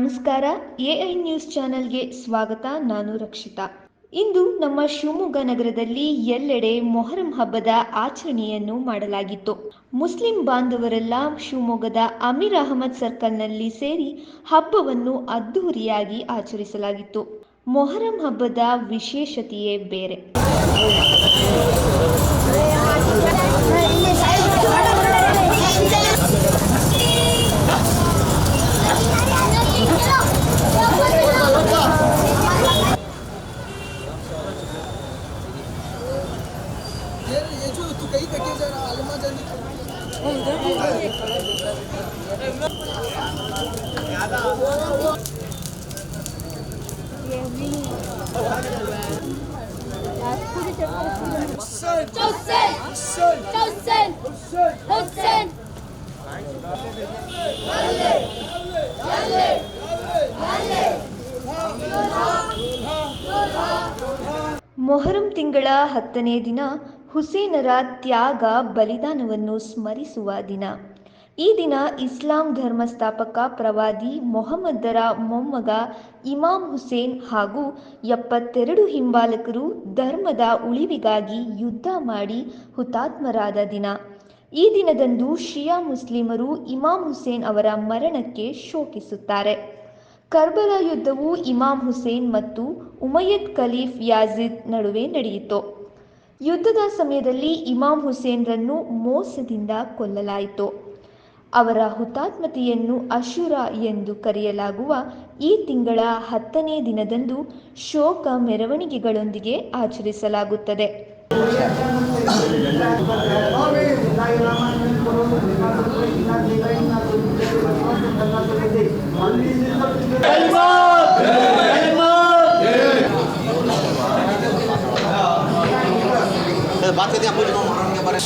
ನಮಸ್ಕಾರ AI news ಚಾನೆಲ್ಗೆ ಸ್ವಾಗತ. ನಾನು ರಕ್ಷಿತಾ. ಇಂದು ನಮ್ಮ ಶಿವಮೊಗ್ಗ ನಗರದಲ್ಲಿ ಎಲ್ಲೆಡೆ ಮೊಹರಂ ಹಬ್ಬದ ಆಚರಣೆಯನ್ನು ಮಾಡಲಾಗಿತ್ತು. ಮುಸ್ಲಿಂ ಬಾಂಧವರೆಲ್ಲ ಶಿವಮೊಗ್ಗದ ಅಮೀರ್ ಅಹಮದ್ ಸರ್ಕಲ್ನಲ್ಲಿ ಸೇರಿ ಹಬ್ಬವನ್ನು ಅದ್ದೂರಿಯಾಗಿ ಆಚರಿಸಲಾಗಿತ್ತು. ಮೊಹರಂ ಹಬ್ಬದ ವಿಶೇಷತೆಯೇ ಬೇರೆ. ಮೊಹರಂ ತಿಂಗಳ ಹತ್ತನೇ ದಿನ ಹುಸೇನರ ತ್ಯಾಗ ಬಲಿದಾನವನ್ನು ಸ್ಮರಿಸುವ ದಿನ. ಈ ದಿನ ಇಸ್ಲಾಂ ಧರ್ಮ ಸ್ಥಾಪಕ ಪ್ರವಾದಿ ಮೊಹಮ್ಮದರ ಮೊಮ್ಮಗ ಇಮಾಮ್ ಹುಸೇನ್ ಹಾಗೂ ಎಪ್ಪತ್ತೆರಡು ಹಿಂಬಾಲಕರು ಧರ್ಮದ ಉಳಿವಿಗಾಗಿ ಯುದ್ಧ ಮಾಡಿ ಹುತಾತ್ಮರಾದ ದಿನ. ಈ ದಿನದಂದು ಶಿಯಾ ಮುಸ್ಲಿಮರು ಇಮಾಮ್ ಹುಸೇನ್ ಅವರ ಮರಣಕ್ಕೆ ಶೋಕಿಸುತ್ತಾರೆ. ಕರ್ಬಲ ಯುದ್ಧವು ಇಮಾಮ್ ಹುಸೇನ್ ಮತ್ತು ಉಮಯದ್ ಖಲೀಫ್ ಯಾಜಿದ್ ನಡುವೆ ನಡೆಯಿತು. ಯುದ್ಧದ ಸಮಯದಲ್ಲಿ ಇಮಾಮ್ ಹುಸೇನ್ರನ್ನು ಮೋಸದಿಂದ ಕೊಲ್ಲಲಾಯಿತು. ಅವರ ಹುತಾತ್ಮತೆಯನ್ನು ಅಶುರ ಎಂದು ಕರೆಯಲಾಗುವ ಈ ತಿಂಗಳ ಹತ್ತನೇ ದಿನದಂದು ಶೋಕ ಮೆರವಣಿಗೆಗಳೊಂದಿಗೆ ಆಚರಿಸಲಾಗುತ್ತದೆ बात करते हैं आपको मुहर्रम के बारे में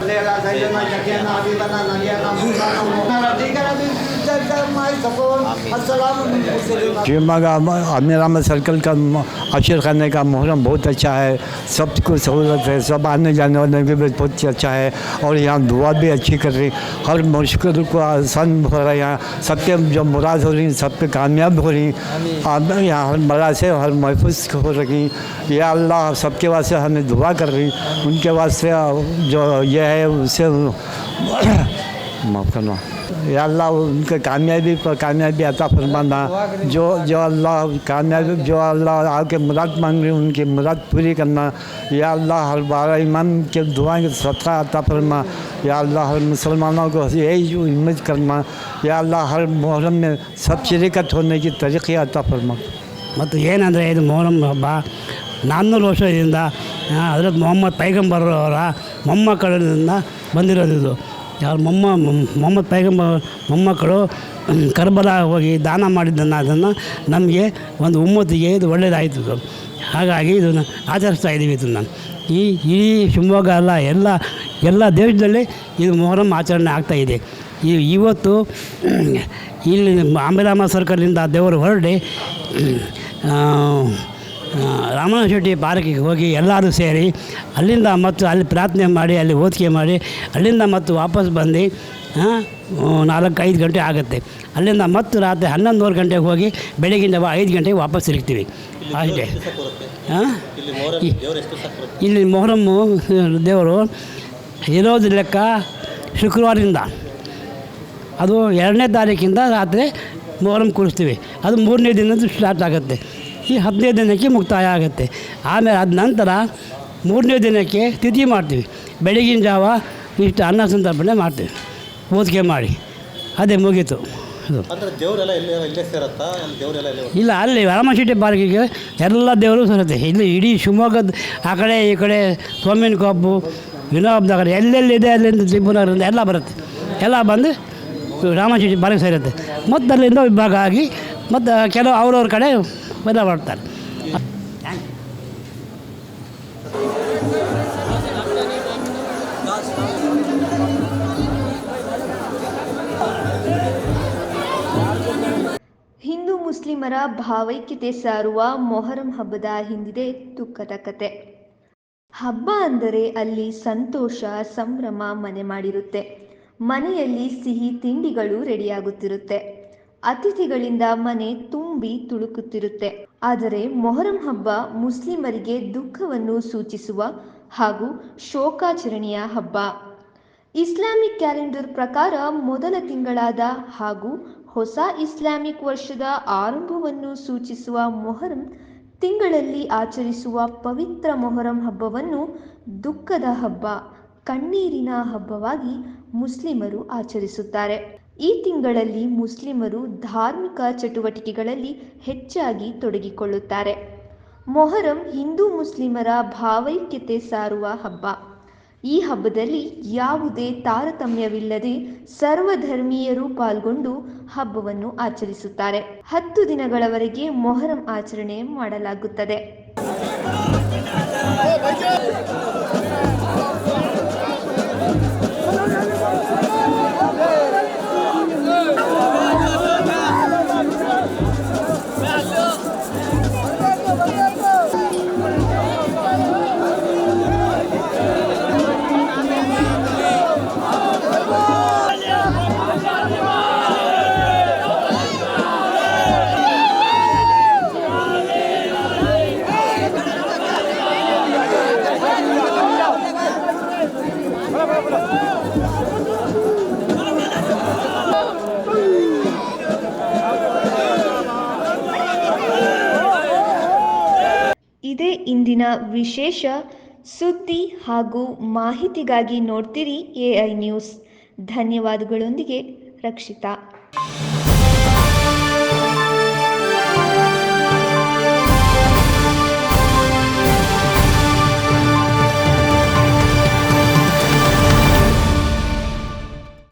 લેલા સાઈડમાં ચક્યાના આદિવાના નડિયાના મુકાના મોટા અધિકાર शिवमोगा अमीर अहमद सर्कल का अशर खाने का मुहर्रम बहुत अच्छा है। सबको सहूलत है, सब आने जाने वाले के भी बहुत अच्छा है। और यहाँ दुआ भी अच्छी कर रही। हर मुश्किल को आसान हो रहा है यहाँ। सबके जो मुराद हो रही सब पे कामयाब हो रही। यहाँ हर बड़ा से हर महफूज हो रही। ये अल्लाह सबके वास्ते हमें दुआ कर रही। उनके वास्ते जो ये है उससे माफ़ करना या अल्लाह उनके कामयाबी पर कामयाबी अता फरमाना जो जो अल्लाह कामयाबी जो अल्लाह आके मुराद मांग रही उनकी मुराद पूरी करना या अल्लाह हर बारह इमाम के दुआ के सदका अता फरमा या अल्लाह हर मुसलमानों को यही जो हिम्मत करना या अल्लाह हर मुहर्रम में सब शिरकत होने की तरीक़े अता फरमा ಮತ್ತು ಏನಂದರೆ ಇದು ಮೊಹರಂ ಹಬ್ಬ ನಾನ್ನೂರು ವರ್ಷದಿಂದ ಅದರ ಮೊಹಮ್ಮದ್ ಪೈಗಂಬರ್ ಅವರ ಮೊಮ್ಮಕ್ಕಳಿಂದ ಬಂದಿರೋದು ಇದು ಯಾರು ಮೊಮ್ಮ ಮೊಹಮ್ಮದ್ ಪೈಗಂಬ ಮೊಮ್ಮಕ್ಕಳು ಕರ್ಬಲ ಹೋಗಿ ದಾನ ಮಾಡಿದ್ದನ್ನು ಅದನ್ನು ನಮಗೆ ಒಂದು ಉಮ್ಮತ್ತಿಗೆ ಇದು ಒಳ್ಳೆಯದಾಯಿತು ಹಾಗಾಗಿ ಇದನ್ನು ಆಚರಿಸ್ತಾ ಇದ್ದೀವಿ ಇದನ್ನು. ಈ ಇಡೀ ಶಿವಮೊಗ್ಗ ಅಲ್ಲ, ಎಲ್ಲ ಎಲ್ಲ ದೇಶದಲ್ಲಿ ಇದು ಮೊಹರಂ ಆಚರಣೆ ಆಗ್ತಾಯಿದೆ ಈ, ಇವತ್ತು ಇಲ್ಲಿ ಅಂಬಿರಾಮ ಸರ್ಕಲ್ನಿಂದ ದೇವರು ಹೊರಡಿ ರಾಮನ ಶೆಟ್ಟಿ ಪಾರ್ಕಿಗೆ ಹೋಗಿ ಎಲ್ಲರೂ ಸೇರಿ ಅಲ್ಲಿಂದ ಮತ್ತು ಅಲ್ಲಿ ಪ್ರಾರ್ಥನೆ ಮಾಡಿ ಅಲ್ಲಿ ಓದಿಕೆ ಮಾಡಿ ಅಲ್ಲಿಂದ ಮತ್ತು ವಾಪಸ್ ಬಂದು ನಾಲ್ಕು ಐದು ಗಂಟೆ ಆಗುತ್ತೆ. ಅಲ್ಲಿಂದ ಮತ್ತು ರಾತ್ರಿ ಹನ್ನೊಂದುವರೆ ಗಂಟೆಗೆ ಹೋಗಿ ಬೆಳಗಿನ ಐದು ಗಂಟೆಗೆ ವಾಪಸ್ ಸಿಗ್ತೀವಿ. ಅಷ್ಟೇ ಹಾಂ ಇಲ್ಲಿ ಮೊಹರಮ್ಮು ದೇವರು ಇರೋದು ಲೆಕ್ಕ ಶುಕ್ರವಾರದಿಂದ. ಅದು ಎರಡನೇ ತಾರೀಕಿಂದ ರಾತ್ರಿ ಮೊಹರಂ ಕೂರಿಸ್ತೀವಿ. ಅದು ಮೂರನೇ ದಿನದ್ದು ಸ್ಟಾರ್ಟ್ ಆಗುತ್ತೆ. ಈ ಹದಿನೈದು ದಿನಕ್ಕೆ ಮುಕ್ತಾಯ ಆಗುತ್ತೆ. ಆಮೇಲೆ ಅದ ನಂತರ ಮೂರನೇ ದಿನಕ್ಕೆ ತಿಥಿ ಮಾಡ್ತೀವಿ. ಬೆಳಗಿನ ಜಾವ ಇಷ್ಟು ಅನ್ನ ಸಂತರ್ಪಣೆ ಮಾಡ್ತೀವಿ. ಓದಿಕೆ ಮಾಡಿ. ಅದೇ ಮುಗೀತು. ಅದು. ಇಲ್ಲೇ ಅಲ್ಲಿ ರಾಮಶೆಟ್ಟಿ ಪಾರ್ಕಿಗೆ ಎಲ್ಲ ದೇವರು ಸೇರುತ್ತೆ. ಇಲ್ಲಿ ಇಡೀ ಶಿವಮೊಗ್ಗದ ಆ ಕಡೆ ಈ ಕಡೆ ಸೋಮಿನ ಕೊಪ್ಪು ವಿನೋಬ್ ನಗರ ಎಲ್ಲೆಲ್ಲಿದೆ ಅಲ್ಲಿಂದ ತ್ರಿಪುರದಿಂದ ಎಲ್ಲ ಬರುತ್ತೆ. ಎಲ್ಲ ಬಂದು ರಾಮಶೆಟ್ಟಿ ಪಾರ್ಕ್ ಸೇರುತ್ತೆ. ಮತ್ತು ಅಲ್ಲಿಂದ ವಿಭಾಗ ಆಗಿ ಮತ್ತು ಕೆಲವು ಅವ್ರವ್ರ ಕಡೆ ಎಲ್ಲ ಮಾಡ್ತಾರೆ ಹಿಂದೂ ಮುಸ್ಲಿಮರ ಭಾವೈಕ್ಯತೆ ಸಾರುವ ಮೊಹರಂ ಹಬ್ಬದ ಹಿಂದಿದೆ ದುಃಖದ ಕತೆ. ಹಬ್ಬ ಅಂದರೆ ಅಲ್ಲಿ ಸಂತೋಷ, ಸಂಭ್ರಮ ಮನೆ ಮಾಡಿರುತ್ತೆ. ಮನೆಯಲ್ಲಿ ಸಿಹಿ ತಿಂಡಿಗಳು ರೆಡಿಯಾಗುತ್ತಿರುತ್ತೆ. ಅತಿಥಿಗಳಿಂದ ಮನೆ ತುಂಬಿ ತುಳುಕುತ್ತಿರುತ್ತೆ. ಆದರೆ ಮೊಹರಂ ಹಬ್ಬ ಮುಸ್ಲಿಮರಿಗೆ ದುಃಖವನ್ನು ಸೂಚಿಸುವ ಹಾಗೂ ಶೋಕಾಚರಣೆಯ ಹಬ್ಬ. ಇಸ್ಲಾಮಿಕ್ ಕ್ಯಾಲೆಂಡರ್ ಪ್ರಕಾರ ಮೊದಲ ತಿಂಗಳಾದ ಹಾಗೂ ಹೊಸ ಇಸ್ಲಾಮಿಕ್ ವರ್ಷದ ಆರಂಭವನ್ನು ಸೂಚಿಸುವ ಮೊಹರಂ ತಿಂಗಳಲ್ಲಿ ಆಚರಿಸುವ ಪವಿತ್ರ ಮೊಹರಂ ಹಬ್ಬವನ್ನು ದುಃಖದ ಹಬ್ಬ, ಕಣ್ಣೀರಿನ ಹಬ್ಬವಾಗಿ ಮುಸ್ಲಿಮರು ಆಚರಿಸುತ್ತಾರೆ. ಈ ತಿಂಗಳಲ್ಲಿ ಮುಸ್ಲಿಮರು ಧಾರ್ಮಿಕ ಚಟುವಟಿಕೆಗಳಲ್ಲಿ ಹೆಚ್ಚಾಗಿ ತೊಡಗಿಕೊಳ್ಳುತ್ತಾರೆ. ಮೊಹರಂ ಹಿಂದೂ ಮುಸ್ಲಿಮರ ಭಾವೈಕ್ಯತೆ ಸಾರುವ ಹಬ್ಬ. ಈ ಹಬ್ಬದಲ್ಲಿ ಯಾವುದೇ ತಾರತಮ್ಯವಿಲ್ಲದೆ ಸರ್ವಧರ್ಮೀಯರು ಪಾಲ್ಗೊಂಡು ಹಬ್ಬವನ್ನು ಆಚರಿಸುತ್ತಾರೆ. ಹತ್ತು ದಿನಗಳವರೆಗೆ ಮೊಹರಂ ಆಚರಣೆ ಮಾಡಲಾಗುತ್ತದೆ. ಇಂದಿನ ವಿಶೇಷ ಸುದ್ದಿ ಹಾಗೂ ಮಾಹಿತಿಗಾಗಿ ನೋಡ್ತೀರಿ ಎಐ ನ್ಯೂಸ್. ಧನ್ಯವಾದಗಳೊಂದಿಗೆ ರಕ್ಷಿತಾ.